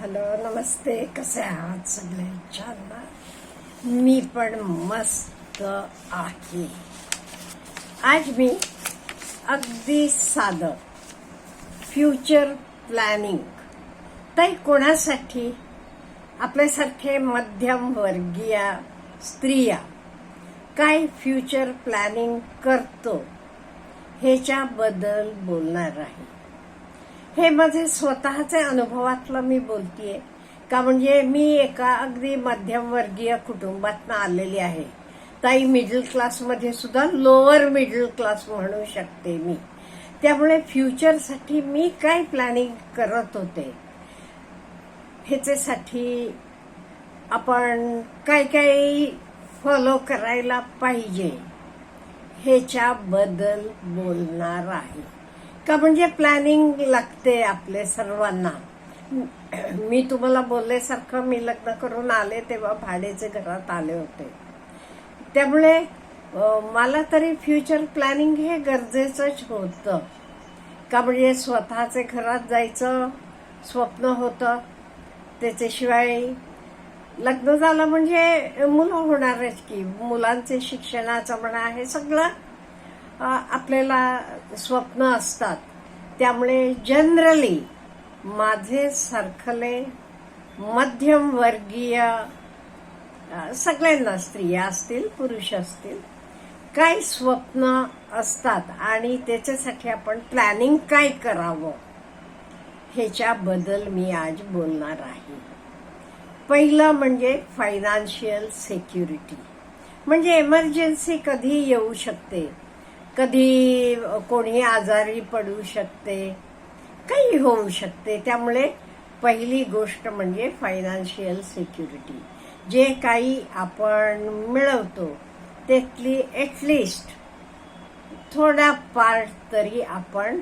Hello नमस्ते. कसे आहात सगळे? छान ना? मी पण मस्त आहे. आज मी अगदी साधं फ्युचर प्लॅनिंग ताई कोणासाठी? आपल्यासारखे मध्यमवर्गीय स्त्रिया काय फ्युचर प्लॅनिंग करतो? ह्याच्याबद्दल बोलणार आहे. हे माझे स्वतःचे अनुभवातलं मी बोलतीये. का म्हणजे मी एका अगदी मध्यमवर्गीय कुटुंबातनं आलेली आहे. ताई मिडल क्लासमध्ये सुद्धा लोअर मिडल क्लास म्हणू शकते मी. त्यामुळे फ्युचरसाठी मी काय प्लॅनिंग करत होते? ह्याच्यासाठी आपण काय काय फॉलो करायला पाहिजे? ह्याच्याबद्दल बोलणार आहे. का म्हणजे प्लॅनिंग लागते आपले सर्वांना. मी तुम्हाला बोलल्यासारखं मी लग्न करून आले तेव्हा भाडेचे घरात आले होते. त्यामुळे मला तरी फ्युचर प्लॅनिंग हे गरजेचंच होतं. का म्हणजे स्वतःचे घरात जायचं स्वप्न होतं. त्याच्याशिवाय लग्न झालं म्हणजे मुलं होणारच की मुलांचे शिक्षणाचं म्हणा हे सगळं आपल्याला स्वप्न असतात. त्यामुळे जनरली माझे सारखले मध्यमवर्गीय सगळ्यांना स्त्रिया असतील पुरुष असतील. काय स्वप्न असतात आणि त्याच्यासाठी आपण प्लॅनिंग काय करावं? ह्याच्याबद्दल मी आज बोलणार आहे. पहिलं म्हणजे फायनान्शियल सेक्युरिटी म्हणजे एमर्जन्सी कधी येऊ शकते? कधी कोणी आजारी पडू शकते काही होऊ शकते. त्यामुळे पहिली गोष्ट म्हणजे फायनान्शियल सिक्युरिटी जे काही आपण मिळवतो त्यातली ॲटलिस्ट थोडा पार्ट तरी आपण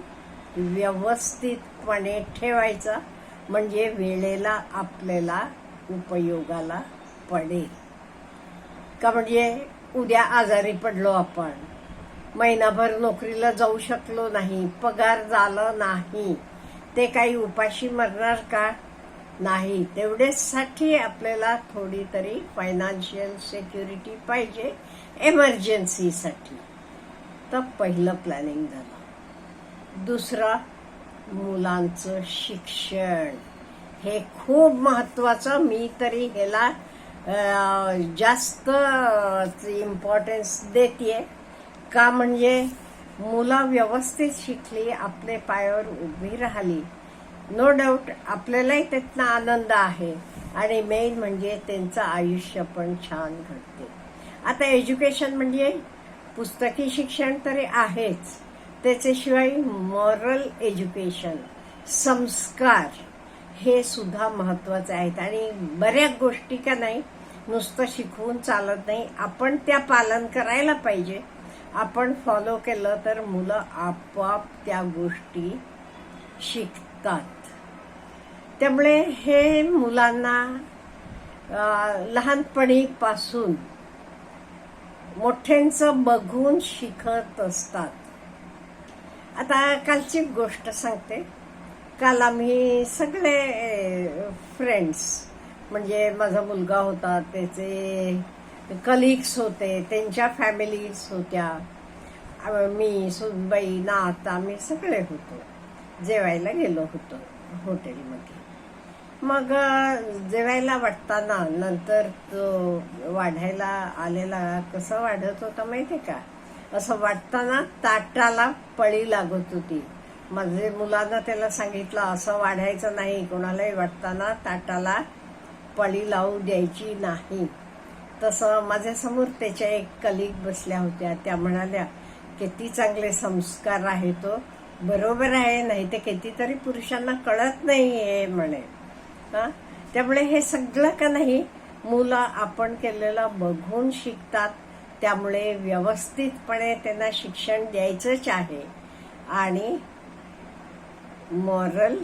व्यवस्थितपणे ठेवायचा म्हणजे वेळेला आपल्याला उपयोगाला पडेल. का म्हणजे उद्या आजारी पडलो आपण महिनाभर नोकरीला जाऊ शकलो नाही पगार झालं नाही. ते काही उपाशी मरणार का? नाही. तेवढेसाठी आपल्याला थोडी तरी फायनान्शियल सेक्युरिटी पाहिजे एमर्जन्सीसाठी तर पहिलं प्लॅनिंग झालं. दुसरं मुलांचं शिक्षण. हे खूप महत्वाचं. मी तरी ह्याला जास्त इम्पॉर्टन्स देते का म्हणजे मुलं व्यवस्थित शिकली आपले पायावर उभी राहिली. नो डाऊट आपल्यालाही त्यातनं आनंद आहे. आणि मेन म्हणजे त्यांचं आयुष्य पण छान घडते. आता एज्युकेशन म्हणजे पुस्तकी शिक्षण तरी आहेच. त्याच्याशिवाय मॉरल एज्युकेशन संस्कार हे सुद्धा महत्त्वाचे आहेत. आणि बऱ्याच गोष्टी का नाही नुसतं शिकवून चालत नाही. आपण त्या पालन करायला पाहिजे. आपण फॉलो केलं तर मुलं आपोआप त्या गोष्टी शिकतात. त्यामुळे हे मुलांना लहानपणीपासून मोठ्यांचं बघून शिकत असतात. आता कालची गोष्ट सांगते. काल आम्ही सगळे फ्रेंड्स म्हणजे माझा मुलगा होता त्याचे कलिग्स होते त्यांच्या फॅमिलीज होत्या. मी सुनबाई नात आम्ही सगळे होतो. जेवायला गेलो होतो हॉटेलमध्ये मग जेवायला वाटताना नंतर तो वाढायला आलेला कसं वाढत होता माहितीये का? असं वाटताना ताटाला पळी लागत होती. माझे मुलांना त्याला सांगितलं असं वाढायचं नाही कोणालाही वाटताना ताटाला पळी लावू द्यायची नाही. तसं माझ्यासमोर त्याच्या एक कलिक बसल्या होत्या. त्या म्हणाल्या किती चांगले संस्कार आहे तो. बरोबर आहे नाही ते कितीतरी पुरुषांना कळत नाही हे म्हणे. हा? त्यामुळे हे सगळं का नाही? मुलं आपण केलेलं बघून शिकतात. त्यामुळे व्यवस्थितपणे त्यांना शिक्षण द्यायचंच आहे. आणि मॉरल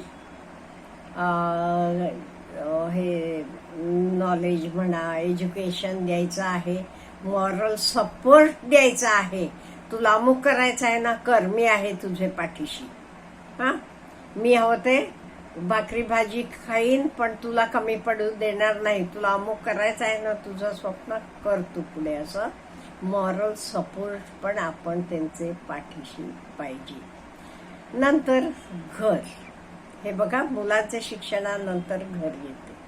हे नॉलेज म्हणा एज्युकेशन द्यायचं आहे मॉरल सपोर्ट द्यायचा आहे. तुला अमुक करायचं आहे ना कर. मी आहे तुझे पाठीशी. हा? मी होते भाकरी भाजी खाईन पण तुला कमी पडू देणार नाही. तुला अमुक करायचं आहे ना तुझं स्वप्न कर तू पुढे असं. मॉरल सपोर्ट पण आपण त्यांचे पाठीशी पाहिजे. नंतर घर. हे बघा मुलाचे शिक्षणानंतर घर येते.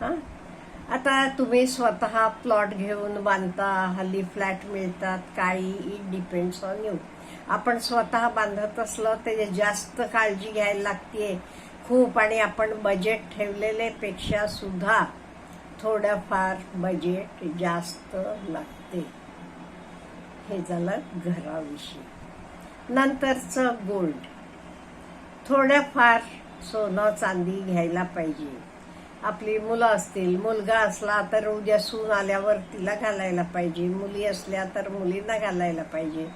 हां? आता तुम्ही स्वतः प्लॉट घेऊन बांधता हल्ली फ्लॅट मिळतात काही इट डिपेंड्स ऑन यू आपण स्वतः बांधत असलं ते जास्त काळजी घ्यायला लागते खूप आणि आपण बजेट ठेवलेले पेक्षा सुद्धा थोडंफार बजेट जास्त लागते. हे झालं घराविषयी. नंतरचं गोल्ड थोड्याफार सोनं चांदी घ्यायला पाहिजे. आपली मुलं असतील मुलगा असला तर उद्या सून आल्यावर तिला घालायला पाहिजे. मुली असल्या तर मुलींना घालायला पाहिजे.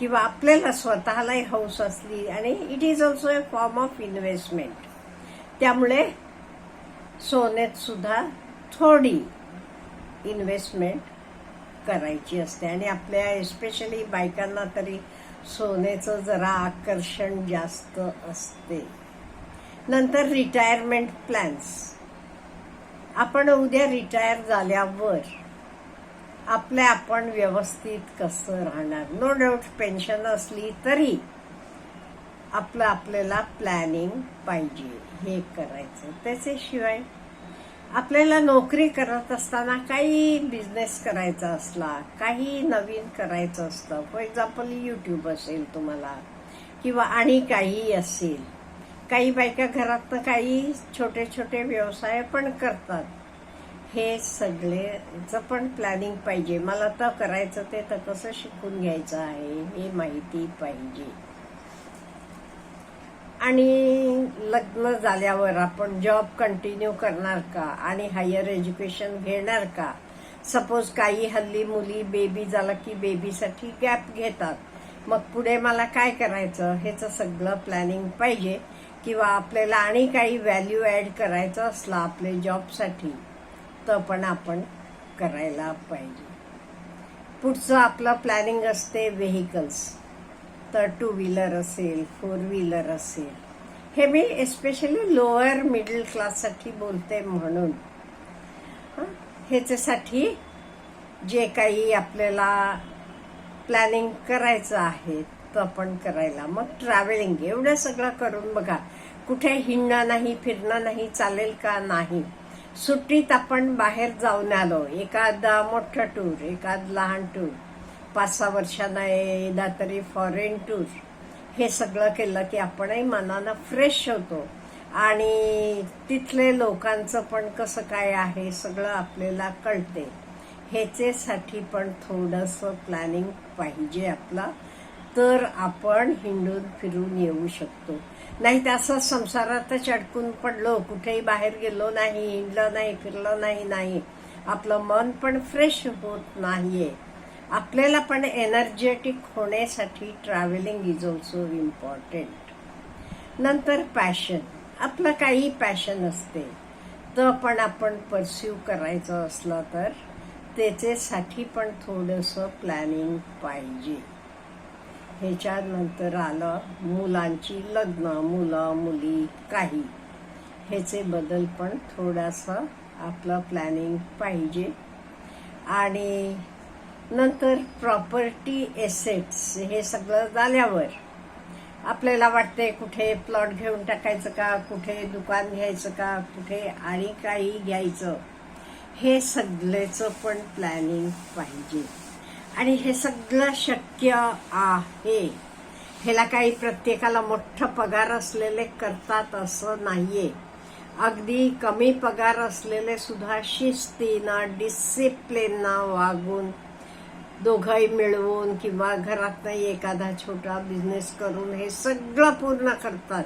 किंवा आपल्याला स्वतःलाही हौस असली आणि it is also a form of investment त्यामुळे सोन्यात सुद्धा थोडी इन्व्हेस्टमेंट करायची असते. आणि आपल्या एस्पेशली बायकांना तरी सोन्याचं जरा आकर्षण जास्त असते. नंतर रिटायरमेंट प्लॅन्स आपण उद्या रिटायर झाल्यावर आपलं आपण व्यवस्थित कसं राहणार? नो डाऊट पेन्शन असली तरी आपलं आपल्याला प्लॅनिंग पाहिजे हे करायचं. त्याच्याशिवाय आपल्याला नोकरी करत असताना काही बिझनेस करायचा असला काही नवीन करायचं असतं फॉर एक्झाम्पल यूट्यूब असेल तुम्हाला किंवा आणि काही असेल काही बायका घरातनं काही छोटे छोटे व्यवसाय पण करतात. हे सगळ्याचं पण प्लॅनिंग पाहिजे. मला तर करायचं ते तर कसं शिकून घ्यायचं आहे हे माहिती पाहिजे. आणि लग्न झाल्यावर आपण जॉब कंटिन्यू करणार का? आणि हायर एज्युकेशन घेणार का? सपोज काही हल्ली मुली बेबी झाला की बेबीसाठी गॅप घेतात. मग पुढे मला काय करायचं? ह्याचं सगळं प्लॅनिंग पाहिजे. किंवा आपल्याला आणि काही व्हॅल्यू ॲड करायचं असला आपल्या जॉबसाठी तर पण आपण करायला पाहिजे. पुढचं आपलं प्लॅनिंग असते व्हेकल्स तर टू व्हीलर असेल फोर व्हीलर असेल. हे मी एस्पेशली लोअर मिडल क्लाससाठी बोलते म्हणून. ह्याच्यासाठी जे काही आपल्याला प्लॅनिंग करायचं आहे तो आपण करायला. मग ट्रॅव्हलिंग एवढं सगळं करून बघा. कुठे हिंडणं नाही फिरणं नाही चालेल का नाही? सुट्टीत आपण बाहेर जाऊन आलो. एखादा मोठं टूर एखाद लहान टूर पाच सहा वर्षांना एकदा तरी फॉरेन टूर हे सगळं केलं की आपणही मनानं फ्रेश होतो. आणि तिथले लोकांचं पण कसं काय आहे सगळं आपल्याला कळते. ह्याचेसाठी पण थोडंसं प्लॅनिंग पाहिजे आपलं. तर आपण हिंडून फिरून येऊ शकतो. नाही तर असं संसारातच अडकून पडलो कुठेही बाहेर गेलो नाही हिंडलो नाही फिरलो नाही नाही. आपलं मन पण फ्रेश होत नाहीये. आपल्याला पण एनर्जेटिक होण्यासाठी ट्रॅव्हलिंग इज ऑल्सो इम्पॉर्टंट नंतर पॅशन आपलं काही पॅशन असते. तर पण आपण परस्यू करायचं असलं तर त्याच्यासाठी पण थोडंसं प्लॅनिंग पाहिजे. ह्याच्यानंतर आलं मुलांची लग्न मुलं मुली काही. ह्याचे बदल पण थोडासा आपलं प्लॅनिंग पाहिजे. आणि नंतर प्रॉपर्टी एसेट्स हे सगळं झाल्यावर आपल्याला वाटते कुठे प्लॉट घेऊन टाकायचं का कुठे दुकान घ्यायचं का कुठे आणि काही घ्यायचं. हे सगळ्याचं पण प्लॅनिंग पाहिजे. आणि हे सगळं शक्य आहे. ह्याला काही प्रत्येकाला मोठं पगार असलेले करतात असं नाहीये. अगदी कमी पगार असलेले सुद्धा शिस्तीनं डिसिप्लिननं वागून दोघंही मिळवून किंवा घरात नाही एखादा छोटा बिझनेस करून हे सगळं पूर्ण करतात.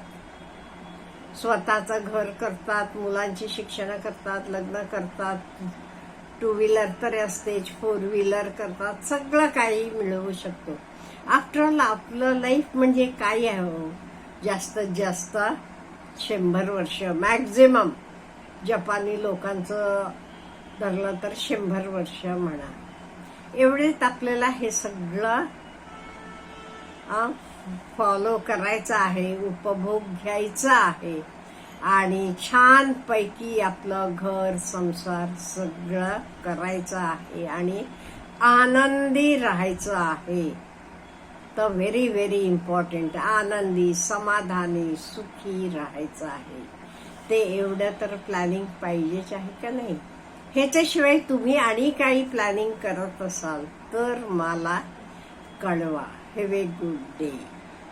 स्वतःचं घर करतात मुलांची शिक्षण करतात लग्न करतात टू व्हीलर तर असतेच फोर व्हीलर करतात. सगळं काही मिळवू शकतो. आफ्टर ऑल आपलं लाईफ म्हणजे काय आहे हो? जास्तीत जास्त शंभर वर्ष. मॅक्झिमम जपानी लोकांचं धरलं तर शंभर वर्ष म्हणा. एवढेच आपल्याला हे सगळं फॉलो करायचं आहे उपभोग घ्यायचा आहे. आणि छानपैकी आपलं घर संसार सगळं करायचं आहे आणि आनंदी राहायचं आहे. तर व्हेरी व्हेरी इम्पॉर्टंट आनंदी समाधानी सुखी राहायचं आहे. ते एवढं तर प्लॅनिंग पाहिजेच आहे का नाही? ह्याच्याशिवाय तुम्ही आणि काही प्लॅनिंग करत असाल तर मला कळवा. Have a good day